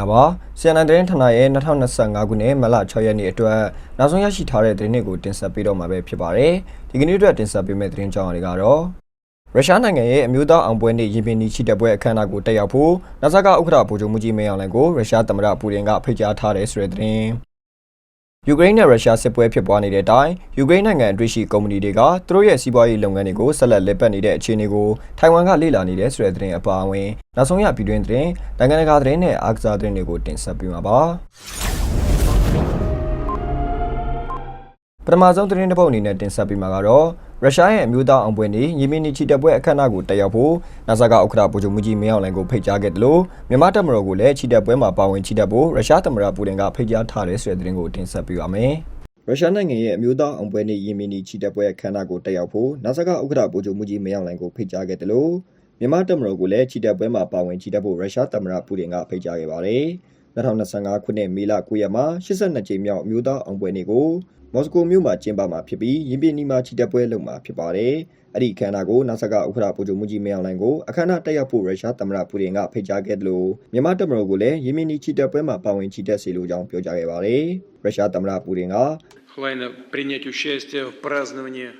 မင်္ဂလာပါ။ CNN သတင်းဌာနရဲ့2025ခုနှစ်မလ6ရက်နေ့အတွက်နောက်ဆုံးရရှိထားတဲ့သတင်းတွေကိုတင်ဆက်ပေးတော့မှာပဲဖြစ်ပါတယ်။ဒီကနေ့အတွက်တင်ဆက်ပေးမယ့်သတင်းကြောင်းတွေကတော့ရုရှားနိုင်ငံရဲ့အမျိုးသားအောင်ပွဲနေ့ရင်ပြင်နီချီတက်ပွဲအခမ်းအနားကိုတက်ရောက်ဖို့နာဇာကဥက္ကဋ္ဌဗိုလ်ချုပ်မှုကြီးမင်းအောင်လှိုင်ကိုရုရှားသမ္မတပူတင်ကဖိတ်ကြားထားတဲ့ဆိုတဲ့သတင်းယူကရိန်းနဲ့ရုရှားစစ်ပွဲဖြစ်ပွားနေတဲ့အတိုင်းယူကရိန်းနိုင်ငံအတွင်းရှိကုမ္ပဏီတွေကသူတို့ရဲ့စီးပွားရေးလုပ်ငန်းတွေကိုဆက်လက်လည်ပတ်နေတဲ့အခြေအနေကိုထိုင်ဝမ်ကလေ့လာနေတဲ့ဆိုတဲ့သတင်းအပါအဝင် နောက်ဆုံးရပြည်တွင်းသတင်းနိုင်ငံတကာသတင်းနဲ့အားကစားသတင်းတွေကိုတင်ဆက်ပေးမှာပါပထမဆုံးသတင်းတစ်ပုဒ်အနေနဲ့တင်ဆက်ပေးမှာကတော့ရုရှားရဲ့အမျိုးသားအောင်ပွဲနေ့ညီမင်းနီချီတက်ပွဲအခမ်းအနားကိုတက်ရောက်ဖို့နာဇာကဥက္ကဋ္ဌဗိုလ်ချုပ်မှုကြီးမင်းအောင်လှိုင်ကိုဖိတ်ကြားခဲ့တယ်လို့မြန်မာတပ်မတော်ကလည်းချီတက်ပွဲမှာပါဝင်ချီတက်ဖို့ရုရှားသမ္မတပူတင်ကဖိတ်ကြားထားတယ်ဆိုတဲ့သတင်းကိုတင်ဆက်ပေးပါမယ်။ရုရှားနိုင်ငံရဲ့အမျိုးသားအောင်ပွဲနေ့ရီမီနီချီတက်ပွဲအခမ်းအနားကိုတက်ရောက်ဖို့နာဇာကဥက္ကဋ္ဌဗိုလ်ချုပ်မှုကြီးမင်းအောင်လှိုင်ကိုဖိတ်ကြားခဲ့တယ်လို့ မြန်မာတပ်မတော်ကလည်းချီတက်ပွဲမှာပါဝင်ချီတက်ဖို့ရုရှားသမ္မတပူတင်ကဖိတ်ကြားခဲ့ပါတယ်။2025ခုနှစ်မေလ9ရက်မှာ82ကြိမ်မြောက်အမျိုးသားအောင်ပွဲနေ့ကိုမော်စကိုမြို့မှာကျင်းပမှာဖြစ်ပြီးရင်ပြင်းနီမှာချီတက်ပွဲလုပ်မှာဖြစ်ပါတယ်။အဲ့ဒီအခမ်းအနားကိုနာဆာကဥက္ကဋ္ဌဗိုလ်ချုပ်မှုကြီးမင်းအောင်လှိုင်ကိုအခမ်းအနားတက်ရောက်ဖို့ရုရှားသမ္မတပူတင်ကဖိတ်ကြားခဲ့တယ်လို့မြန်မာတပ်မတော်ကလည်းရင်ပြင်းနီချီတက်ပွဲမှာပါဝင်ချီတက်စေလိုကြောင်းပြောကြားခဲ့ပါတယ်။ရုရှားသမ္မတပူတင်က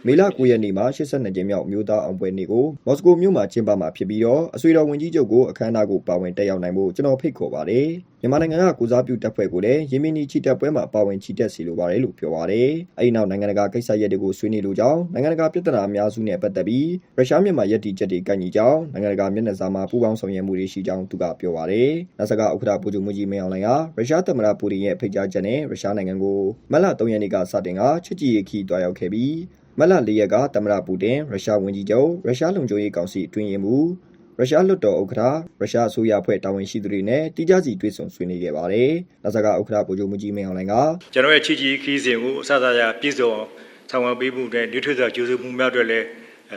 မေလ9ရက်နေ့မှာ82ကြိမ်မြောက်မြို့သားအောင်ပွဲနေ့ကိုမော်စကိုမြို့မှာကျင်းပမှာဖြစ်ပြီးတော့အဆွေတော်ဝန်ကြီးချုပ်ကိုအခမ်းအနားကိုပါဝင်တက်ရောက်နိုင်ဖို့ကျွန်တော်ဖိတ်ခေါ်ပါတယ်။မြန်မာနိုင်ငံကကိုစားပြုတပ်ဖွဲ့ကိုလည်းယမင်းနီချီတက်ပွဲမှာပါဝင်ချီတက်စီလိုပါတယ်လို့ပြောပါတယ်။အဲဒီနောက်နိုင်ငံတကာကိစ္စရပ်တွေကိုဆွေးနွေးလိုကြောင်းနိုင်ငံတကာပြည်ထနာအများစုနဲ့ပတ်သက်ပြီးရုရှားမြန်မာရည်တည်ချက်တွေကန့်ညီကြောင်းနိုင်ငံတကာမျက်နှာစာမှာပူးပေါင်းဆောင်ရွက်မှုတွေရှိကြောင်းသူကပြောပါတယ်။နောက်ဆက်ကဥက္ကဋ္ဌပူဂျူမူကြီးမင်းအောင်လှိုင်ကရုရှားသမ္မတပူတင်ရဲ့ဖိတ်ကြားချက်နဲ့ရုရှားနိုင်ငံကိုမတ်လ3ရက်နေ့ကစတင်ကချစ်ကြည်ရေးခီးတွားရောက်ခဲ့ပြီးမလ၄ရက်ကသမ္မတပူတင်ရုရှားဝန်ကြီးချုပ်ရုရှားလုံခြုံရေးကောင်စီအတွင်းရေးမှူးရုရှားလွှတ်တော်ဥက္ကဋ္ဌရုရှားအစိုးရအဖွဲ့တာဝန်ရှိသူတွေနဲ့တိကျစီတွေ့ဆုံဆွေးနွေးခဲ့ပါတယ်။နာဇာကဥက္ကဋ္ဌဗိုလ်ချုပ်မှုကြီးမင်းအောင်လှိုင်ကကျွန်တော်ရဲ့ချီချီခီးစဉ်ကိုအစသာရပြည့်စုံဆောင်ရွက်ပေးမှုနဲ့뉴ထွေးစွာကျေးဇူးမှုများအတွက်လည်း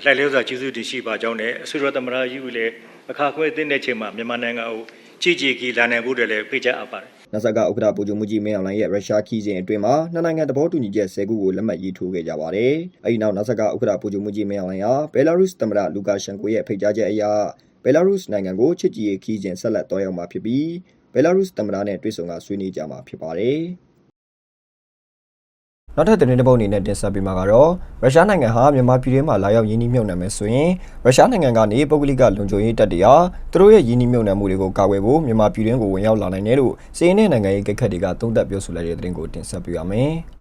လှိုက်လဲစွာကျေးဇူးတင်ရှိပါကြောင်းနဲ့အစိုးရသမ္မတကြီးကလည်းအခါခွဲသိတဲ့ချိန်မှာမြန်မာနိုင်ငံကိုချီချီခီးလာနိုင်ဖို့တည်းလည်းဖိတ်ကြားအပ်ပါတယ် နာဇာကဥက္ကဋ္ဌဗိုလ်ချုပ်မှုကြီးမင်းအောင်လှိုင်ရဲ့ရုရှားခီးစဉ်အတွင်းမှာနှစ်နိုင်ငံသဘောတူညီချက်10ခုကိုလက်မှတ်ရေးထိုးခဲ့ကြပါတယ်။အဲဒီနောက်နာဇာကဥက္ကဋ္ဌဗိုလ်ချုပ်မှုကြီးမင်းအောင်လှိုင်ဟာဘယ်လာရုစ်သမ္မတလူကာရှန်ကိုရဲ့ဖိတ်ကြားချက်အရဘယ်လာရုစ်နိုင်ငံကိုချစ်ကြည်ရေးခီးစဉ်ဆက်လက်တွားရောက်မှာဖြစ်ပြီးဘယ်လာရုစ်သမ္မတနဲ့တွေ့ဆုံကဆွေးနွေးကြမှာဖြစ်ပါတယ်။ နောက်ထပ်သတင်းတစ်ပုဒ်အနေနဲ့တင်ဆက်ပေးမှာကတော့ရုရှားနိုင်ငံဟာမြန်မာပြည်ထဲမှာလာရောက်ရင်းနှီးမြှုပ်နှံမယ်ဆိုရင်ရုရှားနိုင်ငံကနေပုဂ္ဂလိကလုံခြုံရေးတပ်တွေဟာသူတို့ရဲ့ရင်းနှီးမြှုပ်နှံမှုတွေကိုကာကွယ်ဖို့မြန်မာပြည်တွင်းကိုဝင်ရောက်လာနိုင်တယ်လို့စီးရင်တဲ့နိုင်ငံရေးကိစ္စတွေကသုံးသပ်ပြောဆိုလိုက်တဲ့သတင်းကိုတင်ဆက်ပေးပါမယ်။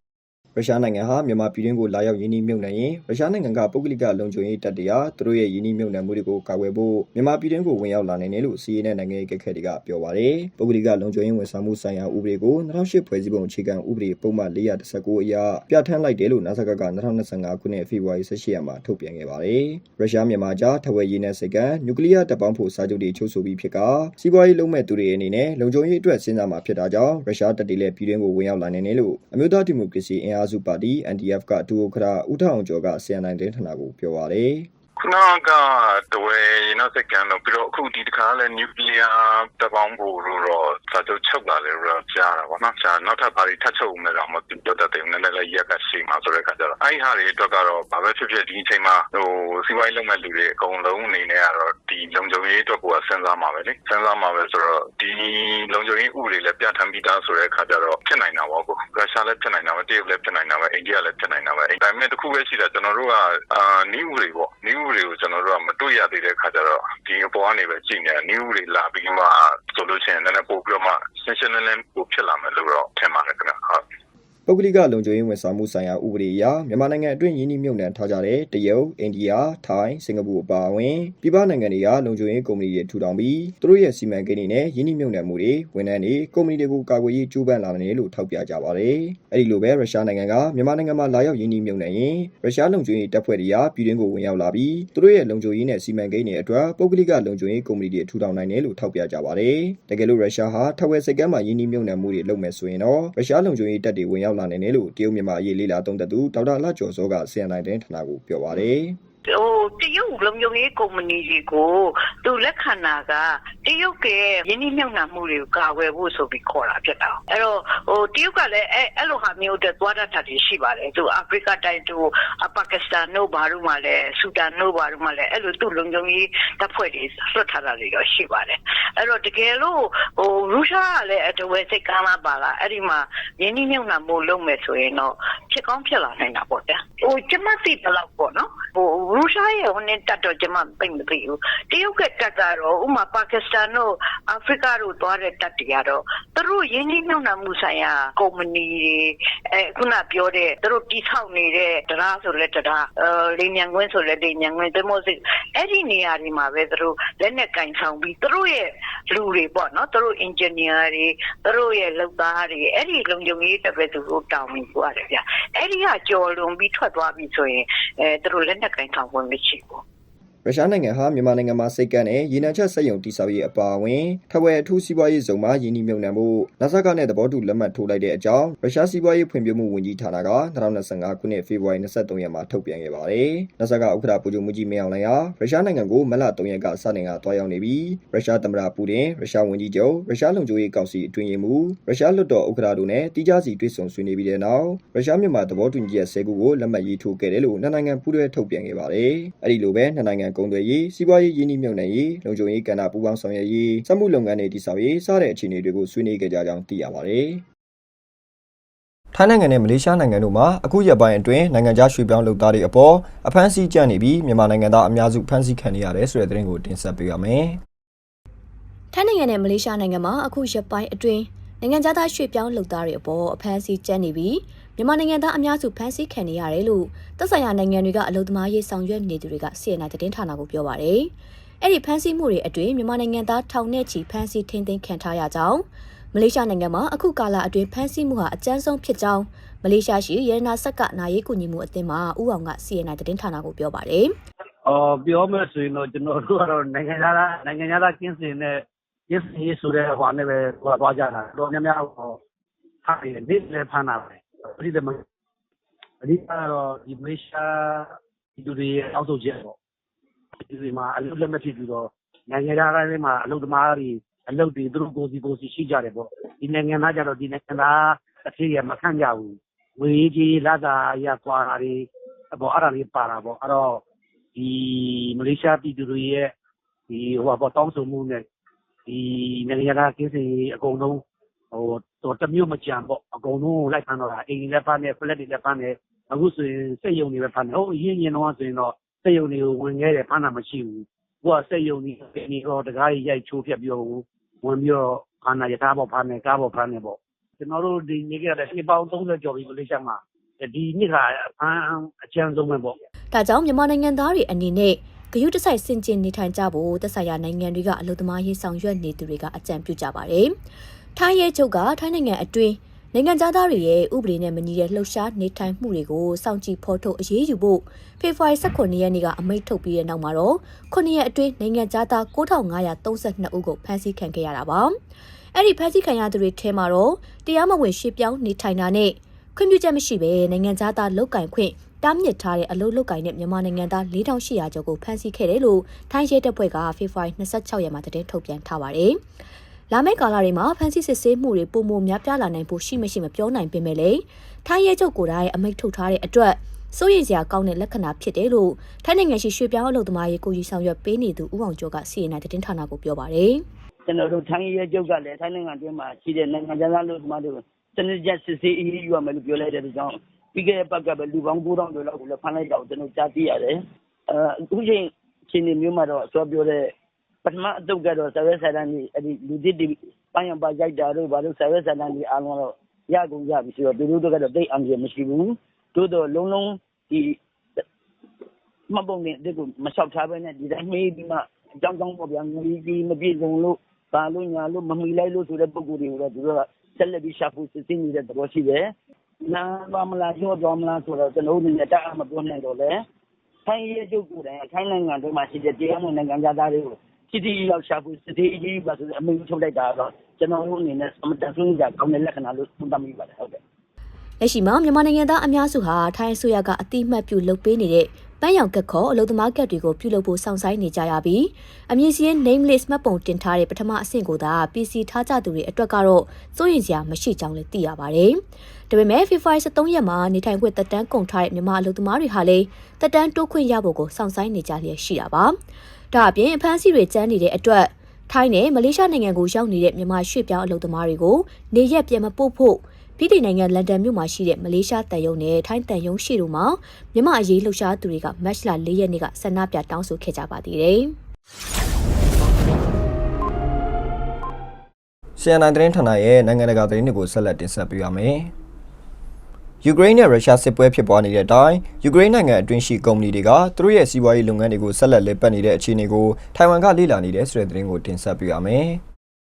ရုရှားနိုင်ငံဟာမြန်မာပြည်တွင်းကိုလာရောက်ရင်းနှီးမြှုပ်နှံရင်ရုရှားနိုင်ငံကပုဂ္ဂလိကလုံခြုံရေးတပ်တွေဟာသူတို့ရဲ့ရင်းနှီးမြှုပ်နှံမှုတွေကိုကာကွယ်ဖို့မြန်မာပြည်တွင်းကိုဝင်ရောက်လာနိုင်တယ်လို့စီးရင်တဲ့နိုင်ငံရေးကိစ္စတွေကပြောပါတယ်။ပုဂ္ဂလိကလုံခြုံရေးဝန်ဆောင်မှုဆိုင်ရာဥပဒေကို2008ဖွဲ့စည်းပုံအခြေခံဥပဒေပုံမှန်419အရပြဋ္ဌာန်းလိုက်တယ်လို့နာဆာကက2025ခုနှစ်ဖေဖော်ဝါရီ18ရက်မှာထုတ်ပြန်ခဲ့ပါတယ်။ရုရှားမြန်မာကြားထဝယ်ရေးနယ်စိတ်ကနျူကလ িয়ার တပ်ပေါင်းဖို့စာချုပ်တွေချုပ်ဆိုပြီးဖြစ်ကစီးပွားရေးလုံးမဲ့သူတွေအနေနဲ့လုံခြုံရေးအတွက်စဉ်းစားမှာဖြစ်တာကြောင့်ရုရှားတပ်တွေလည်းပြည်တွင်းကိုဝင်ရောက်လာနိုင်တယ်လို့အမျိုးသားဒီမိုကရေစီအင်အားစုပါတီ NDF ကဒူအိုခရာဦးထောင်ကျော်က CNN တင်းဌာနကိုပြောပါတယ်။ခုနကတဝဲရင်တော့စကန်တော့ပြီးတော့အခုဒီတခါလဲနျူကလ িয়ার တပေါင်းဖို့လို့တော့စာချုပ်ချုပ်လာတယ်လို့ကြားတာပေါ့နော်။ဂျာနောက်ထပ်ပါတီထပ်ချုပ်မယ်တော့မပြောတတ်တယ်နည်းနည်းလေးရက်ကရှိမှာဆိုတဲ့ခါကျတော့အဲ့ဟာတွေအတွက်ကတော့ဘာပဲဖြစ်ဖြစ်ဒီအချိန်မှာဟိုစီးပွားရေးလုပ်မဲ့လူတွေအကုန်လုံးအနေနဲ့ကတော့ဒီ လုံခြုံရေးအတွက်ကိုစဉ်းစားမှာပဲလေစဉ်းစားမှာပဲဆိုတော့ဒီလုံခြုံရေးဥပဒေလည်းပြဋ္ဌာန်းပြီးသားဆိုတဲ့ခါကျတော့ဖြစ်နိုင်တာပေါ့ကိုရုရှားလည်းဖြစ်နိုင်တာပဲတရုတ်လည်းဖြစ်နိုင်တာပဲအိန္ဒိယလည်းဖြစ်နိုင်တာပဲဒါပေမဲ့တခုပဲရှိတာကျွန်တော်တို့ကအာနီးဥတွေပေါ့နီးဥတွေကိုကျွန်တော်တို့ကမတွေ့ရသေးတဲ့ခါကျတော့ဒီအပေါ်ကနေပဲကြည့်နေတာနီးဥတွေလာပြီးမှဆိုလို့ရှိရင်လည်းပို့ပြီးတော့မှရှင်းရှင်းလင်းလင်းပို့ဖြစ်လာမယ်လို့တော့ထင်ပါတယ်ခင်ဗျဟုတ် ပုဂ္ဂလိကလုံခြုံရေးဝန်ဆောင်မှုဆိုင်ရာဥပဒေအရမြန်မာနိုင်ငံအတွင်းယင်းနှိမ့်မြုပ်နှံထားကြတဲ့တရုတ်၊အိန္ဒိယ၊ထိုင်း၊စင်ကာပူအပါအဝင်ပြည်ပနိုင်ငံတွေကလုံခြုံရေးကုမ္ပဏီတွေထူထောင်ပြီးသူတို့ရဲ့စီမံကိန်းတွေနဲ့ယင်းနှိမ့်မြုပ်နှံမှုတွေဝန်ထမ်းတွေကုမ္ပဏီတွေကိုကာကွယ်ရေးကြိုးပမ်းလာနေတယ်လို့ထောက်ပြကြပါတယ်။အဲဒီလိုပဲရုရှားနိုင်ငံကမြန်မာနိုင်ငံမှာလာရောက်ယင်းနှိမ့်မြုပ်နှံရင်ရုရှားလုံခြုံရေးတပ်ဖွဲ့တွေကပြည်တွင်းကိုဝင်ရောက်လာပြီးသူတို့ရဲ့လုံခြုံရေးနဲ့စီမံကိန်းတွေအတွက်ပုဂ္ဂလိကလုံခြုံရေးကုမ္ပဏီတွေထူထောင်နိုင်တယ်လို့ထောက်ပြကြပါတယ်။တကယ်လို့ရုရှားဟာထဝယ်စိတ်ကမ်းမှာယင်းနှိမ့်မြုပ်နှံမှုတွေလုပ်မယ်ဆိုရင်တော့ရုရှားလုံခြုံရေးတပ်တွေဝင်ရောက်လာနိုင်တယ်လို့တရုတ်မြန်မာအရေးလေးလာသုံးသက်သူဒေါက်တာလှကျော်စောက CNN တင်းဌာနကိုပြောပါတယ်။ ဟိုတရုတ်လုံခြုံရေးကုမ္ပဏီတွေကိုသူလက်ခံတာကတရုတ်ရဲ့ယင်းနှိမ့်နှံမှုတွေကိုကာကွယ်ဖို့ဆိုပြီးခေါ်တာဖြစ်တာအဲ့တော့ဟိုတရုတ်ကလည်းအဲ့အဲ့လိုဟာမျိုးတွေသွားတတ်တာတွေရှိပါတယ်သူအာဖရိကတိုင်းသူပါကစ္စတန်တို့ဘာလို့မှလည်းဆူဒန်တို့ဘာလို့မှလည်းအဲ့လိုသူလုံခြုံရေးတပ်ဖွဲ့တွေဆွတ်ထားတာတွေတော့ရှိပါတယ်အဲ့တော့တကယ်လို့ဟိုရုရှားကလည်းအတဝဲစိတ်ကမ်းလာပါလားအဲ့ဒီမှာယင်းနှိမ့်နှံမှုလုပ်မယ်ဆိုရင်တော့ဖြစ်ကောင်းဖြစ်လာနိုင်တာပေါ့ဗျာဟိုကျမသိတယ်လို့ပေါ့နော်ဟိုရုရှားရဲ့ဟိုနဲ့တက်တော့ကျမသိမသိဘူးတရုတ်ကတက်ကတော့ဥမာပါကစ္စတန်တို့အာဖရိကတို့သွားတဲ့တက်တွေကတော့သူတို့ယင်းနှိမ့်နှံမှုဆိုင်ရာကုမ္ပဏီတွေအဲခုနပြောတဲ့သူတို့တိဆောက်နေတဲ့တရားဆိုလဲတရားအဲလေမြန်ကွင်းဆိုလဲလေမြန်ကွင်းဒမိုစစ်အဲ့ဒီနေရာတွေမှာပဲသူတို့လက်နဲ့ကင်ဆောင်ပြီးသူတို့ရဲ့ လူတွေပေါ့နော်သူတို့ engineer တွေသူတို့ရဲ့လုပ်သားတွေအဲ့ဒီလုံခြုံရေးတပ်ပဲသူတို့တောင်းပြီးကြရတယ်ဗျအဲ့ဒီကကြော်လွန်ပြီးထွက်သွားပြီဆိုရင်အဲသူတို့လက်နဲ့ကင်ဆောင်ဝင်မရှိဘူး ရုရှားနိုင်ငံဟာမြန်မာနိုင်ငံမှာစိတ်ကန်းတဲ့ရေနံချက်စက်ရုံတိစောက်ရေးအပါအဝင်ထဝယ်အထူးစီးပွားရေးဇုံမှာယင်းနှိမ့်မြုံနှံမှုနာဆာကနဲ့သဘောတူလက်မှတ်ထိုးလိုက်တဲ့အကြောင်းရုရှားစီးပွားရေးဖွံ့ဖြိုးမှုဝန်ကြီးဌာနက2025ခုနှစ်ဖေဖော်ဝါရီ23ရက်မှာထုတ်ပြန်ခဲ့ပါတယ်။နာဆာကဥက္ကဋ္ဌပူဂျိုမူကြီးမင်းအောင်လှိုင်ဟာရုရှားနိုင်ငံကိုမလ3ရက်ကစတင်ကတွားရောက်နေပြီးရုရှားသမ္မတပူတင်ရုရှားဝန်ကြီးချုပ်ရုရှားလုံခြုံရေးကောင်စီအတွင်းရေးမှူးရုရှားလွှတ်တော်ဥက္ကဋ္ဌတို့နဲ့တီးခြားစီတွေ့ဆုံဆွေးနွေးပြီးတဲ့နောက်ရုရှားမြန်မာသဘောတူညီချက်10ခုကိုလက်မှတ်ရေးထိုးခဲ့တယ်လို့နှစ်နိုင်ငံပူးတွဲထုတ်ပြန်ခဲ့ပါတယ်။အဲဒီလိုပဲနှစ်နိုင်ငံကုန်သွယ်ရေးစီးပွားရေးရင်းနှီးမြှုပ်နှံရေးလုံခြုံရေးကဏ္ဍပူးပေါင်းဆောင်ရွက်ရေးစက်မှုလုပ်ငန်းတွေတည်ဆောက်ရေးစတဲ့အခြေအနေတွေကိုဆွေးနွေးခဲ့ကြကြောင်းသိရပါတယ်။ထိုင်းနိုင်ငံနဲ့မလေးရှားနိုင်ငံတို့မှာအခုရက်ပိုင်းအတွင်းနိုင်ငံခြားရွှေ့ပြောင်းလုပ်သားတွေအပေါ်အဖမ်းဆီးကြန့်နေပြီးမြန်မာနိုင်ငံသားအများစုဖမ်းဆီးခံနေရတယ်ဆိုတဲ့သတင်းကိုတင်ဆက်ပေးပါမယ်။ထိုင်းနိုင်ငံနဲ့မလေးရှားနိုင်ငံမှာအခုရက်ပိုင်းအတွင်းနိုင်ငံသားရွှေ့ပြောင်းလုပ်သားတွေအပေါ်အဖမ်းဆီးကျန်းနေပြီး မြန်မာနိုင်ငံသားအများစုဖမ်းဆီးခံနေရတယ်လို့သက်ဆိုင်ရာနိုင်ငံတွေကအလုံသမားရေးဆောင်ရွက်နေသူတွေက CNN သတင်းဌာနကိုပြောပါရယ်။အဲ့ဒီဖမ်းဆီးမှုတွေအတွင်းမြန်မာနိုင်ငံသားထောင်နဲ့ချီဖမ်းဆီးထိန်းသိမ်းခံထားရကြောင်းမလေးရှားနိုင်ငံမှာအခုကာလအတွင်းဖမ်းဆီးမှုဟာအကြမ်းဆုံးဖြစ်ကြောင်းမလေးရှားရှိရဲနာဆက်ကနာရေးကူညီမှုအသင်းမှဦးအောင်က CNN သတင်းဌာနကိုပြောပါရယ်အော်ပြောမယ်ဆိုရင်တော့ကျွန်တော်တို့ကတော့နိုင်ငံသားလားနိုင်ငံသားကင်းစင်တဲ့ရစ်ရေးဆိုတဲ့ဟိုနဲ့ပဲဟိုသွားကြတာတော့များများဟောဟာဒီနေ့လည်းဖမ်းတာပဲ ပြည့်တယ်မအဓိကတော့ဒီမလေးရှားဒီလူတွေရဲ့အောက်ဆုံးချက်ပေါ့ဒီတွေမှာအလုပ်လက်မဖြစ်ပြီးတော့နိုင်ငံသားတိုင်းမှာအလုပ်သမားတွေအလုပ်တွေသူတို့ကိုယ်စီကိုယ်စီရှိကြတယ်ပေါ့ဒီနိုင်ငံသားကြတော့ဒီနိုင်ငံသားအဖြစ်ရမခံကြဘူးဝေကြီးလာတာရကွာတာတွေအပေါ်အဲ့ဒါလေးပါတာပေါ့အဲ့တော့ဒီမလေးရှားပြည်သူတွေရဲ့ဒီဟိုပေါ့တောင်းဆိုမှုနဲ့ဒီနိုင်ငံသားကင်းစင်ရေးအကုန်လုံးဟို တော့တမျိုးမကြံပေါ့အကုန်လုံးလိုက်ဖမ်းတော့တာအိမ်လည်းဖမ်းတယ်ဖလက်တွေလည်းဖမ်းတယ်အခုဆိုရင်စက်ယုံတွေပဲဖမ်းတယ်ဟိုအရင်ရင်တော့ဆိုရင်တော့စက်ယုံတွေကိုဝင်ခဲ့တယ်ဖမ်းတာမရှိဘူးဟိုကစက်ယုံတွေဒီတော့တကားကြီးရိုက်ချိုးဖြတ်ပြီးတော့ဝင်ပြီးတော့ဖမ်းတာရထားပေါ်ဖမ်းတယ်ကားပေါ်ဖမ်းတယ်ပေါ့ကျွန်တော်တို့ဒီနေကြတဲ့နှစ်ပေါင်း30ကျော်ပြီမလေးရှားမှာဒီနှစ်ကအဖမ်းအချမ်းဆုံးပဲပေါ့ဒါကြောင့်မြန်မာနိုင်ငံသားတွေအနေနဲ့ဂယုတစိုက်စင်ကျင်နေထိုင်ကြဖို့သက်ဆိုင်ရာနိုင်ငံတွေကအလုပ်သမားရေးဆောင်ရွက်နေသူတွေကအကြံပြုကြပါတယ်။ ထိုင်းရဲချုပ်ကထိုင်းနိုင်ငံအတွင်းနိုင်ငံသားတွေရဲ့ဥပဒေနဲ့မညီတဲ့လှုပ်ရှားနေထိုင်မှုတွေကိုစောင့်ကြည့်ဖော်ထုတ်အရေးယူဖို့ဖေဖော်ဝါရီ19ရက်နေ့ကအမိန့်ထုတ်ပြီးတဲ့နောက်မှာတော့9ရက်အတွင်းနိုင်ငံသား9532ဦးကိုဖမ်းဆီးခံခဲ့ရတာပါ။အဲ့ဒီဖမ်းဆီးခံရသူတွေထဲမှာတော့တရားမဝင်ရှေ့ပြောင်းနေထိုင်တာနဲ့ခွင့်ပြုချက်မရှိဘဲနိုင်ငံသားလုတ်ကင်ခွင့်တားမြစ်ထားတဲ့အလုပ်လုပ်ကိုင်တဲ့မြန်မာနိုင်ငံသား4800ကျော်ကိုဖမ်းဆီးခဲ့တယ်လို့ထိုင်းရဲတပ်ဖွဲ့ကဖေဖော်ဝါရီ26ရက်မှာသတင်းထုတ်ပြန်ထားပါတယ်။ လာမယ့်ကာလတွေမှာဖမ်းဆီးစစ်ဆေးမှုတွေပုံမများပြားလာနိုင်ဖို့ရှိမရှိမပြောနိုင်ပေမဲ့လည်းထိုင်းရဲချုပ်ကိုယ်တိုင်အမိန့်ထုတ်ထားတဲ့အတွက်စိုးရိမ်စရာကောင်းတဲ့လက္ခဏာဖြစ်တယ်လို့ထိုင်းနိုင်ငံရှိရွှေ့ပြောင်းအလုပ်သမားရေးကိုကြီးဆောင်ရွက်ပေးနေသူဦးအောင်ကျော်ကစီရင်တဲ့သတင်းဌာနကိုပြောပါတယ်။ကျွန်တော်တို့ထိုင်းရဲချုပ်ကလည်းထိုင်းနိုင်ငံတွင်းမှာရှိတဲ့နိုင်ငံသားလူသမားတွေကိုစနစ်ကျစစ်ဆေးအရေးယူရမယ်လို့ပြောလိုက်တဲ့အတွက်ကြောင့်ပြီးခဲ့တဲ့ပတ်ကပဲလူပေါင်း9000ကျော်လောက်ကိုလည်းဖမ်းလိုက်တာကိုကျွန်တော်ကြားသိရတယ်။အဲအခုချိန်ချိန်ဒီမျိုးမှာတော့ဆောပြောတဲ့ ပထမအတုပ်ကတော့ဆရာဆရာတန်းကြီးအဲ့ဒီလူတစ်တွေပိုင်းရပါရိုက်တာတို့ဘာလို့ဆရာဆရာတန်းကြီးအားလုံးတော့ရကုန်ကြပြီဆိုတော့သူတို့တို့ကတော့တိတ်အံပြမရှိဘူး။တို့တော့လုံးလုံးဒီမပုံနဲ့ဒီကိုမလျှောက်ထားဘဲနဲ့ဒီတိုင်းမေးပြီးမှအကြောင်းကြောင်းပေါ့ဗျာငွေကြီးမပြည့်စုံလို့ပါလို့ညာလို့မမီလိုက်လို့ဆိုတဲ့ပုံကိုယ်တွေကိုတော့သူတို့ကဆက်လက်ပြီးရှာဖွေစစ်ဆေးနေတဲ့သဘောရှိတယ်။နာပါမလားကျော်သွားမလားဆိုတော့ကျွန်တော်တို့အနေနဲ့တအားမပြောနိုင်တော့လေ။ထိုင်းရဲချုပ်ကိုယ်တိုင်ထိုင်းနိုင်ငံတွင်းမှာရှိတဲ့တရားမဝင်နိုင်ငံသားတွေကို ချီတီရောက်ရှာဖွေစစ်ဆေးအရေးပါဆိုတဲ့အမိန့်ထုတ်လိုက်တာတော့ကျွန်တော်တို့အနေနဲ့အမတန်ဆုံးကြကောင်းတဲ့လက္ခဏာလို့သုံးသပ်မိပါတယ်ဟုတ်ကဲ့လက်ရှိမှာမြန်မာနိုင်ငံသားအများစုဟာထိုင်းအစိုးရကအတိအမှတ်ပြုလုပ်ပေးနေတဲ့ပန်းရောင်ကတ်ခေါ်အလုပ်သမားကတ်တွေကိုပြုလုပ်ဖို့စောင့်ဆိုင်းနေကြရပြီးအမည်စီးရင် name list မှတ်ပုံတင်ထားတဲ့ပထမအဆင့်ကိုသာ PC ထားကြသူတွေအတွက်ကတော့စိုးရင်စရာမရှိကြောင်းလည်းသိရပါတယ်။ဒါပေမဲ့ FIFA 73ရက်မှာနေထိုင်ခွင့်တက်တန်းကုန်ထားတဲ့မြန်မာအလုပ်သမားတွေဟာလည်းတက်တန်းတိုးခွင့်ရဖို့ကိုစောင့်ဆိုင်းနေကြလျက်ရှိတာပါ။ ဒါအပြင်အဖမ်းဆီးတွေကျန်းနေတဲ့အတွက်ထိုင်းနဲ့မလေးရှားနိုင်ငံကိုရောက်နေတဲ့မြန်မာရွှေ့ပြောင်းအလုပ်သမားတွေကိုနေရက်ပြန်မပို့ဖို့ပြည်ထောင်နိုင်ငံလန်ဒန်မြို့မှာရှိတဲ့မလေးရှားတန်ယုံနဲ့ထိုင်းတန်ယုံရှိတို့မှာမြန်မာအရေးလှုပ်ရှားသူတွေကမတ်လ၄ရက်နေ့ကဆန္ဒပြတောင်းဆိုခဲ့ကြပါသေးတယ်။ CNN သတင်းဌာနရဲ့နိုင်ငံတကာသတင်းတွေကိုဆက်လက်တင်ဆက်ပေးပါမယ်။ ယူကရိန်းနဲ့ရုရှားစစ်ပွဲဖြစ်ပွားနေတဲ့အတိုင်းယူကရိန်းနိုင်ငံအတွင်းရှိကုမ္ပဏီတွေကသူတို့ရဲ့စီးပွားရေးလုပ်ငန်းတွေကိုဆက်လက်လည်ပတ်နေတဲ့အခြေအနေကိုထိုင်ဝမ်ကလေ့လာနေတဲ့ဆိုတဲ့သတင်းကိုတင်ဆက်ပေးပါမယ်။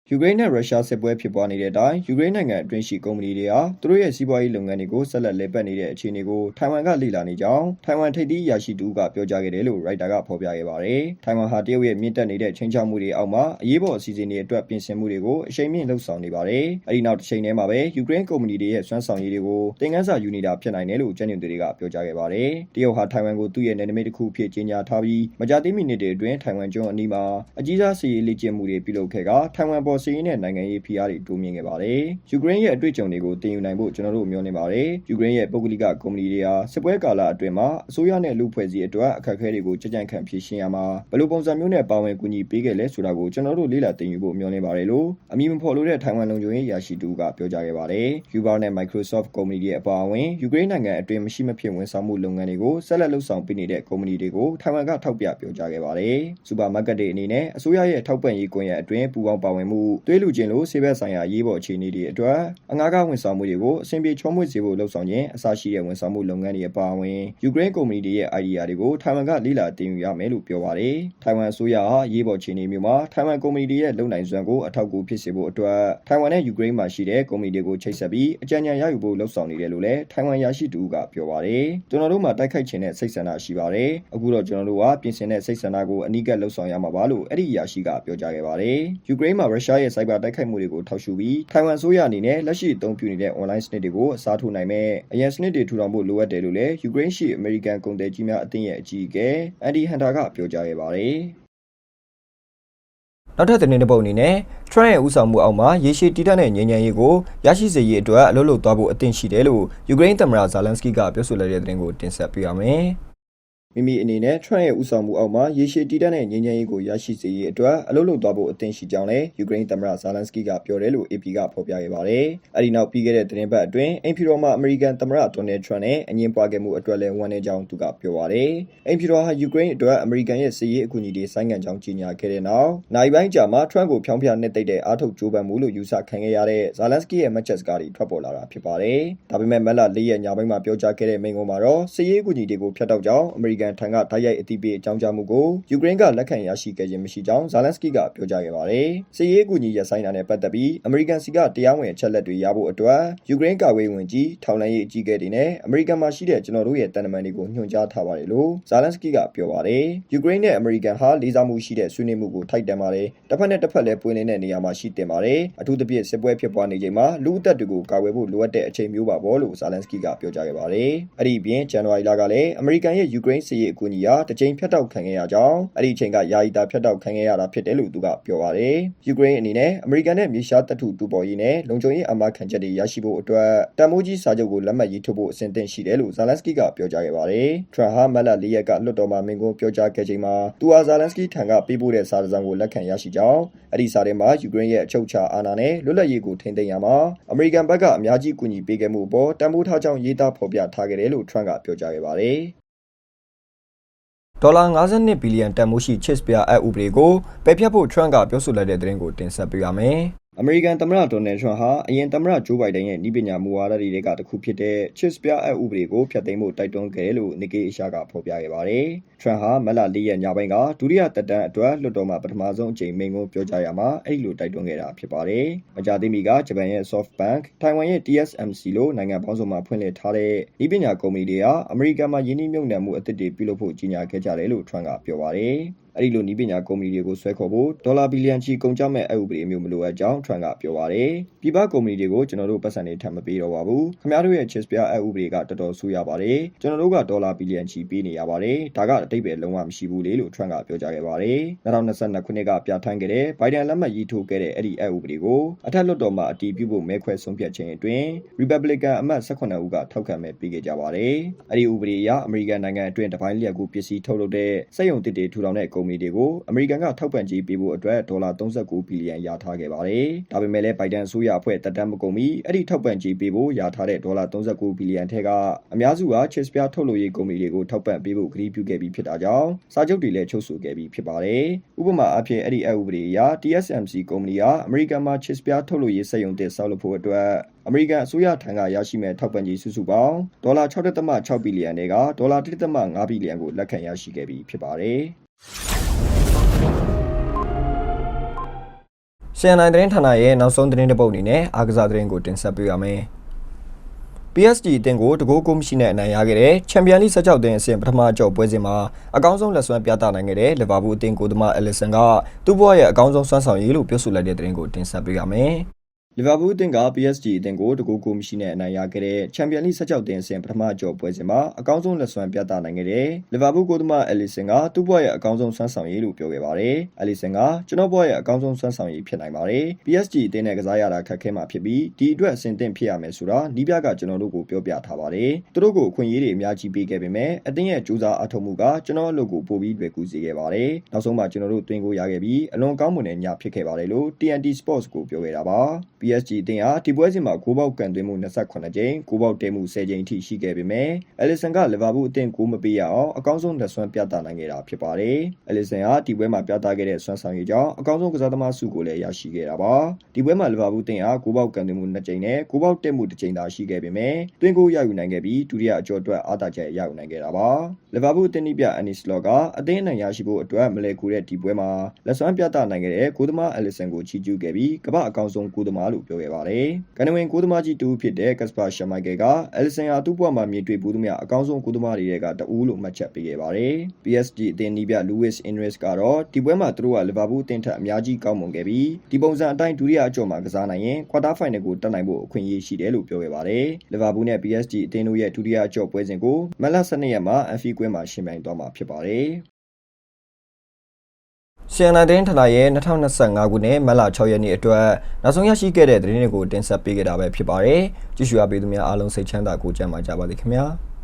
ယူကရိန်းနဲ့ရုရှားစစ်ပွဲဖြစ်ပွားနေတဲ့အတိုင်းယူကရိန်းနိုင်ငံအတွင်းရှိကုမ္ပဏီတွေဟာသူတို့ရဲ့စီးပွားရေးလုပ်ငန်းတွေကိုဆက်လက်လည်ပတ်နေတဲ့အခြေအနေကိုထိုင်ဝမ်ကလေ့လာနေကြောင်းထိုင်ဝမ်ထိပ်သီးအရာရှိတူကပြောကြားခဲ့တယ်လို့ရိုက်တာကဖော်ပြခဲ့ပါတယ်။ထိုင်ဝမ်ဟာတရုတ်ရဲ့မြင့်တက်နေတဲ့ချင်းချောက်မှုတွေအောက်မှာအရေးပေါ်အစီအစဉ်တွေအတွက်ပြင်ဆင်မှုတွေကိုအရှိန်မြင့်လှုပ်ဆောင်နေပါတယ်။အဲဒီနောက်တစ်ချိန်တည်းမှာပဲယူကရိန်းကုမ္ပဏီတွေရဲ့စွမ်းဆောင်ရည်တွေကိုသင်ခန်းစာယူနေတာဖြစ်နိုင်တယ်လို့ကျန်းကျင်သူတွေကပြောကြားခဲ့ပါတယ်။တရုတ်ဟာထိုင်ဝမ်ကိုသူ့ရဲ့နယ်နိမိတ်တစ်ခုအဖြစ်ကြီးညာထားပြီးမကြာသေးမီနှစ်တွေအတွင်းထိုင်ဝမ်ကျွန်းအနီးမှာအကြီးစားစီးရီးလေ့ကျင့်မှုတွေပြုလုပ်ခဲ့ကထိုင်ဝမ်ပေါ်စီးရီးနဲ့နိုင်ငံရေးဖိအားတွေတိုးမြင့်ခဲ့ပါတယ်။ယူကရိန်းရဲ့အတွေ့အကြုံတွေကိုတင်ယူနိုင်ဖို့ကျွန်တော်တို့မျှော်လင့်ပါတယ်။ယူကရိန်းရဲ့ပုဂ္ဂလိကကုမ္ပဏီတွေဟာစစ်ပွဲကာလအတွင်းမှာအစိုးရနဲ့လူဖွဲ့စည်းအတွက်အခက်အခဲတွေကိုကြကြံ့ခံဖြေရှင်းရမှာဘယ်လိုပုံစံမျိုးနဲ့ပါဝင်ကူညီပေးခဲ့လဲဆိုတာကိုကျွန်တော်တို့လေ့လာတင်ယူဖို့မျှော်လင့်ပါတယ်လို့အမည်မဖော်လို့တဲ့ထိုင်ဝမ်လုံခြုံရေးရာရှိတူကပြောကြားခဲ့ပါတယ်။ Uber နဲ့ Microsoft ကုမ္ပဏီတွေအပါအဝင်ယူကရိန်းနိုင်ငံအတွင်းမရှိမဖြစ်ဝန်ဆောင်မှုလုပ်ငန်းတွေကိုဆက်လက်လှုပ်ဆောင်ပေးနေတဲ့ကုမ္ပဏီတွေကိုထိုင်ဝမ်ကထောက်ပြပြောကြားခဲ့ပါတယ်။စူပါမားကတ်တွေအနေနဲ့အစိုးရရဲ့ထောက်ပံ့ရေးကွန်ရက်အတွင်းပူးပေါင်းပါဝင်မှုသွေးလူချင်းလိုဆေးဘက်ဆိုင်ရာရေးပေါ်အခြေအနေတွေအတွက်အငှားကားဝန်ဆောင်မှုတွေကိုအဆင်ပြေချောမွေ့စေဖို့လှုံ့ဆော်ခြင်းအစရှိတဲ့ဝန်ဆောင်မှုလုပ်ငန်းတွေအပါအဝင်ယူကရိန်းကုမ္ပဏီတွေရဲ့ idea တွေကိုထိုင်ဝမ်ကလေ့လာတင်ယူရမယ်လို့ပြောပါတယ်။ထိုင်ဝမ်အစိုးရဟာရေးပေါ်အခြေအနေမျိုးမှာထိုင်ဝမ်ကုမ္ပဏီတွေရဲ့လုပ်နိုင်စွမ်းကိုအထောက်အကူဖြစ်စေဖို့အတွက်ထိုင်ဝမ်နဲ့ယူကရိန်းမှာရှိတဲ့ကုမ္ပဏီတွေကိုချိတ်ဆက်ပြီးအကြံဉာဏ်ရယူဖို့လှုံ့ဆော်နေတယ်လို့လည်းထိုင်ဝမ်ရရှိသူကပြောပါတယ်။ကျွန်တော်တို့မှာတိုက်ခိုက်ခြင်းနဲ့စိတ်ဆန္ဒရှိပါတယ်။အခုတော့ကျွန်တော်တို့ကပြင်ဆင်တဲ့စိတ်ဆန္ဒကိုအနီးကပ်လှုံ့ဆော်ရမှာပါလို့အဲ့ဒီအရာရှိကပြောကြားခဲ့ပါတယ်။ယူကရိန်းမှာရုရှားရဲ့စိုက်ဘာတိုက်ခိုက်မှုတွေကိုထောက်ရှုပြီးထိုင်ဝမ်အစိုးရအနေနဲ့လက်ရှိအသုံးပြုနေတဲ့ online စနစ်တွေကိုအစားထိုးနိုင်မဲ့အရန်စနစ်တွေထူထောင်ဖို့လိုအပ်တယ်လို့လည်းယူကရိန်းရှိအမေရိကန်ကုန်သည်ကြီးများအသင်းရဲ့အကြီးအကဲအန်ဒီဟန်တာကပြောကြားခဲ့ပါတယ်နောက်ထပ်သတင်းတစ်ပုဒ်အနေနဲ့ Trump ရဲ့ဥဆောင်မှုအောက်မှာရေရှည်တည်တံ့တဲ့ငြိမ်းချမ်းရေးကိုရရှိစေရေးအတွက်အလုပ်လုပ်သွားဖို့အသင့်ရှိတယ်လို့ယူကရိန်းသမ္မတဇာလန်စကီကပြောဆိုလိုက်တဲ့သတင်းကိုတင်ဆက်ပေးပါမယ်။ မိမိအနေနဲ့ Trump ရဲ့ဥဆောင်မှုအောက်မှာရေရှည်တည်တံ့တဲ့ငြိမ်းချမ်းရေးကိုရရှိစေရေးအတွက်အလုပ်လုပ်သွားဖို့အသင့်ရှိကြောင်းလည်းယူကရိန်းသမ္မတဇာလန်စကီကပြောတယ်လို့ AP ကဖော်ပြခဲ့ပါတယ်။အဲဒီနောက်ပြီးခဲ့တဲ့သတင်းပတ်အတွင်းအိမ်ဖြူတော်မှာအမေရိကန်သမ္မတဒေါ်နယ်ထရန့်နဲ့အငင်းပွားခဲ့မှုအတွက်လည်းဝန်နေကြောင်းသူကပြောပါတယ်။အိမ်ဖြူတော်ဟာယူကရိန်းအတွက်အမေရိကန်ရဲ့စစ်ရေးအကူအညီတွေဆိုင်းငံ့ကြောင်းကြေညာခဲ့တဲ့နောက်နိုင်ပိုင်းကြာမှာထရန့်ကိုဖြောင်းဖျနှက်သိပ်တဲ့အားထုတ်ကြိုးပမ်းမှုလို့ယူဆခံခဲ့ရတဲ့ဇာလန်စကီရဲ့မက်ချက်စကားတွေထွက်ပေါ်လာတာဖြစ်ပါတယ်။ဒါပေမဲ့မက်လာ၄ရက်ညပိုင်းမှာပြောကြားခဲ့တဲ့မိန့်ခွန်းမှာတော့စစ်ရေးအကူအညီတွေကိုဖျက်တောက်ကြောင်းအမေရိကန်ထံကတိုက်ရိုက်အသိပေးအကြောင်းကြားမှုကိုယူကရိန်းကလက်ခံရရှိခဲ့ခြင်းမရှိကြောင်းဇာလန်စကီကပြောကြားခဲ့ပါတယ်။စစ်ရေးအကူအညီရပ်ဆိုင်းတာနဲ့ပတ်သက်ပြီးအမေရိကန်စီကတရားဝင်အချက်လက်တွေရဖို့အတွက်ယူကရိန်းကာကွယ်ဝင်ကြီးထောင်လှမ်းရေးအကြီးအကဲတွေနဲ့အမေရိကန်မှာရှိတဲ့ကျွန်တော်တို့ရဲ့တန်တမန်တွေကိုညွှန်ကြားထားပါတယ်လို့ဇာလန်စကီကပြောပါတယ်။ယူကရိန်းနဲ့အမေရိကန်ဟာလေးစားမှုရှိတဲ့ဆွေးနွေးမှုကိုထိုက်တန်ပါတယ်။တစ်ဖက်နဲ့တစ်ဖက်လည်းပွင့်လင်းတဲ့နေရာမှာရှိတင်ပါတယ်။အထူးသဖြင့်စစ်ပွဲဖြစ်ပွားနေချိန်မှာလူအသက်တွေကိုကာကွယ်ဖို့လိုအပ်တဲ့အချိန်မျိုးပါပေါ့လို့ဇာလန်စကီကပြောကြားခဲ့ပါတယ်။အဲ့ဒီပြင်ဇန်နဝါရီလကလည်းအမေရိကန်ရဲ့ယူကရိန်းစစ်ရေးအကူအညီဟာတစ်ချိန်ဖြတ်တောက်ခံခဲ့ရကြောင်းအဲ့ဒီအချိန်ကယာယီတာဖြတ်တောက်ခံခဲ့ရတာဖြစ်တယ်လို့သူကပြောပါတယ်။ယူကရိန်းအနေနဲ့အမေရိကန်နဲ့မြေရှားတပ်ထုတူပေါ်ရေးနဲ့လုံခြုံရေးအမခံချက်တွေရရှိဖို့အတွက်တန်မိုးကြီးစာချုပ်ကိုလက်မှတ်ရေးထိုးဖို့အဆင်သင့်ရှိတယ်လို့ဇာလန်စကီကပြောကြားခဲ့ပါတယ်။ထရန်ဟာမက်လာ၄ရက်ကလွှတ်တော်မှာမင်းကုန်းပြောကြားခဲ့ချိန်မှာသူဟာဇာလန်စကီထံကပေးပို့တဲ့စာတစောင်ကိုလက်ခံရရှိကြောင်းအဲ့ဒီစာထဲမှာယူကရိန်းရဲ့အချုပ်အခြာအာဏာနဲ့လွတ်လပ်ရေးကိုထိန်းသိမ်းရမှာအမေရိကန်ဘက်ကအများကြီးကူညီပေးခဲ့မှုအပေါ်တန်ဖိုးထားကြောင်းရေးသားဖော်ပြထားခဲ့တယ်လို့ထရန်ကပြောကြားခဲ့ပါတယ်။ ဒေါ်လာ52ဘီလီယံတန်ဖိုးရှိ chips ပြအပ်ဥပဒေကိုပယ်ဖျက်ဖို့ Trump ကပြောဆိုလိုက်တဲ့သတင်းကိုတင်ဆက်ပေးပါမယ်။ အမေရိကန်သမ္မတဒေါ်နယ်ထရန့်ဟာအရင်သမ္မတဂျိုးဘိုင်ဒန်ရဲ့ဤပညာမူဝါဒတွေကတခုဖြစ်တဲ့ chips ပြအပ်ဥပဒေကိုဖျက်သိမ်းဖို့တိုက်တွန်းခဲ့တယ်လို့ Nikkei Asia ကဖော်ပြခဲ့ပါတယ်။ထရန့်ဟာမက်လာ၄ရက်ညပိုင်းကဒုတိယသက်တမ်းအတွက်လွှတ်တော်မှာပထမဆုံးအကြိမ်မိန့်ခွန်းပြောကြားရမှာအဲ့လိုတိုက်တွန်းခဲ့တာဖြစ်ပါတယ်။မကြာသေးမီကဂျပန်ရဲ့ SoftBank, ထိုင်ဝမ်ရဲ့ TSMC လို့နိုင်ငံပေါင်းစုံမှာဖွင့်လှစ်ထားတဲ့ဤပညာကုမ္ပဏီတွေဟာအမေရိကန်မှာယင်းနှိမ့်မြုပ်နှံမှုအသစ်တွေပြုလုပ်ဖို့ကြီးညာခဲ့ကြတယ်လို့ထရန့်ကပြောပါတယ်။ အဲ့ဒီလိုနီးပညာကုမ္ပဏီတွေကိုဆွဲခေါ်ဖို့ဒေါ်လာဘီလီယံချီကုန်ကျမဲ့အဥပဒေမျိုးမလိုအပ်ကြောင်း Trump ကပြောပါတယ်ပြည်ပကုမ္ပဏီတွေကိုကျွန်တော်တို့ပတ်စံတွေထပ်မပေးတော့ပါဘူးခင်ဗျားတို့ရဲ့ chips ပြအဥပဒေကတော်တော်ဆိုးရပါတယ်ကျွန်တော်တို့ကဒေါ်လာဘီလီယံချီပေးနေရပါတယ်ဒါကအတိတ်ပဲလုံးဝမရှိဘူးလေလို့ Trump ကပြောကြားခဲ့ပါတယ်2022ခုနှစ်ကပြဋ္ဌာန်းခဲ့တဲ့ Biden လက်မှတ်ရေးထိုးခဲ့တဲ့အဲ့ဒီအဥပဒေကိုအထက်လွှတ်တော်မှာအတည်ပြုဖို့မဲခွဲဆုံးဖြတ်ခြင်းအတွင်း Republican အမတ်18ဦးကထောက်ခံမဲပေးခဲ့ကြပါတယ်အဲ့ဒီဥပဒေအရအမေရိကန်နိုင်ငံအတွင်းတပိုင်းလျက်ကိုပစ္စည်းထုတ်လုပ်တဲ့စက်ရုံတစ်တွေထူထောင်တဲ့ကုမ္ပဏီတွေကိုအမေရိကန်ကထောက်ပံ့ကြေးပေးဖို့အတွက်ဒေါ်လာ39ဘီလီယံရထားခဲ့ပါတယ်ဒါပေမဲ့လည်း Biden အစိုးရအဖွဲ့တက်တမ်းမကုန်မီအဲ့ဒီထောက်ပံ့ကြေးပေးဖို့ရထားတဲ့ဒေါ်လာ39ဘီလီယံထဲကအများစုက chips ပြထုတ်လုပ်ရေးကုမ္ပဏီတွေကိုထောက်ပံ့ပေးဖို့ကတိပြုခဲ့ပြီးဖြစ်တာကြောင့်စာချုပ်တွေလည်းချုပ်ဆိုခဲ့ပြီးဖြစ်ပါတယ်ဥပမာအဖြစ်အဲ့ဒီအဥပဒေအရ TSMC ကုမ္ပဏီကအမေရိကန်မှာ chips ပြထုတ်လုပ်ရေးစက်ရုံတစ်ဆောက်လုပ်ဖို့အတွက်အမေရိကန်အစိုးရထံကရရှိမဲ့ထောက်ပံ့ကြေးစုစုပေါင်းဒေါ်လာ6.6ဘီလီယံတွေကဒေါ်လာ1.5ဘီလီယံကိုလက်ခံရရှိခဲ့ပြီးဖြစ်ပါတယ်။ CNN သတင်းဌာနရဲ့နောက်ဆုံးသတင်းတစ်ပုဒ်အနေနဲ့အားကစားသတင်းကိုတင်ဆက်ပေးရမယ်။ PSG အသင်းကိုတကိုးကိုမရှိနဲ့အနိုင်ရခဲ့တဲ့ချန်ပီယံလိ16သင်းအဆင့်ပထမအကျော့ပွဲစဉ်မှာအကောင်းဆုံးလက်စွမ်းပြသနိုင်ခဲ့တဲ့လီဗာပူးအသင်းကိုသမားအလစ်ဆန်ကသူ့ဘဝရဲ့အကောင်းဆုံးစွမ်းဆောင်ရည်လို့ပြောဆိုလိုက်တဲ့သတင်းကိုတင်ဆက်ပေးရမယ်။ လီဗာပူးအသင်းက PSG အသင်းကိုတကူကိုမရှိနဲ့အနိုင်ရခဲ့တဲ့ချန်ပီယံလိ16တင်အဆင့်ပထမအကျော်ပွဲစဉ်မှာအကောင်းဆုံးလက်စွမ်းပြသနိုင်ခဲ့တဲ့လီဗာပူးကိုသမားအလီဆန်ကသူ့ဘဝရဲ့အကောင်းဆုံးစွမ်းဆောင်ရည်လို့ပြောခဲ့ပါတယ်။အလီဆန်ကကျွန်တော်ဘဝရဲ့အကောင်းဆုံးစွမ်းဆောင်ရည်ဖြစ်နိုင်ပါတယ်။ PSG အသင်းနဲ့ကစားရတာခက်ခဲမှာဖြစ်ပြီးဒီအတွက်အဆင်သင့်ဖြစ်ရမယ်ဆိုတာနီးပြကကျွန်တော်တို့ကိုပြောပြထားပါတယ်။သူတို့ကိုအခွင့်အရေးတွေအများကြီးပေးခဲ့ပေမဲ့အသင်းရဲ့ကြိုးစားအထောက်မှုကကျွန်တော်အလုပ်ကိုပိုပြီးလွယ်ကူစေခဲ့ပါတယ်။နောက်ဆုံးမှာကျွန်တော်တို့တွင်ကိုရခဲ့ပြီးအလွန်ကောင်းမွန်တဲ့ညဖြစ်ခဲ့ပါတယ်လို့ TNT Sports ကိုပြောခဲ့တာပါ။ PSG အသင်းဟာဒီပွဲစဉ်မှာဂိုးပေါက်ကန်သွင်းမှု28ကြိမ်ဂိုးပေါက်တဲမှု10ကြိမ်အထိရှိခဲ့ပေမဲ့အလီဆန်ကလီဗာပူးအသင်းကိုမပေးရအောင်အကောင်းဆုံးလက်စွမ်းပြသနိုင်ခဲ့တာဖြစ်ပါတယ်။အလီဆန်ဟာဒီပွဲမှာပြသခဲ့တဲ့စွမ်းဆောင်ရည်ကြောင့်အကောင်းဆုံးကစားသမားဆုကိုလည်းရရှိခဲ့တာပါ။ဒီပွဲမှာလီဗာပူးအသင်းဟာဂိုးပေါက်ကန်သွင်းမှု2ကြိမ်နဲ့ဂိုးပေါက်တဲမှု1ကြိမ်သာရှိခဲ့ပေမဲ့တွင်းကိုရယူနိုင်ခဲ့ပြီးဒုတိယအကျော်အတွက်အားသာချက်ရယူနိုင်ခဲ့တာပါ။လီဗာပူးအသင်းပြအန်နီစလော့ကအသင်းအနိုင်ရရှိဖို့အတွက်မလဲကူတဲ့ဒီပွဲမှာလက်စွမ်းပြသနိုင်ခဲ့တဲ့ဂိုးသမားအလီဆန်ကိုချီးကျူးခဲ့ပြီးကမ္ဘာအကောင်ဆုံးဂိုးသမားလို့ပြောခဲ့ပါတယ်။ကန်နဝင်ဂိုးသမားကြီးတူဖြစ်တဲ့ကက်စပါရှမိုက်ကယ်ကအယ်လီဆန်ဟာသူ့ဘဝမှာမြင်တွေ့ဘူးသမျှအကောင်းဆုံးဂိုးသမားတွေကတအူးလို့မှတ်ချက်ပေးခဲ့ပါတယ်။ PSG အသင်းနီးပြလူးဝစ်အင်ရစ်ကတော့ဒီပွဲမှာသူတို့ကလီဗာပူးအသင်းထက်အများကြီးကောင်းမွန်ခဲ့ပြီးဒီပုံစံအတိုင်းဒုတိယအကျော့မှာကစားနိုင်ရင်ကွာတားဖိုင်နယ်ကိုတက်နိုင်ဖို့အခွင့်အရေးရှိတယ်လို့ပြောခဲ့ပါတယ်။လီဗာပူးနဲ့ PSG အသင်းတို့ရဲ့ဒုတိယအကျော့ပွဲစဉ်ကိုမက်လ12ရက်မှာအန်ဖီကွင်းမှာရှင်ပြိုင်သွားမှာဖြစ်ပါတယ်။ CNN သတင်းဌာနရဲ့2025ခုနှစ်မတ်လ6ရက်နေ့အတွက်နောက်ဆုံးရရှိခဲ့တဲ့သတင်းတွေကိုတင်ဆက်ပေးခဲ့တာပဲဖြစ်ပါတယ်။ကြည့်ရှုအားပေးသူများအားလုံးစိတ်ချမ်းသာကိုကြံပါကြပါစေခင်ဗျာ။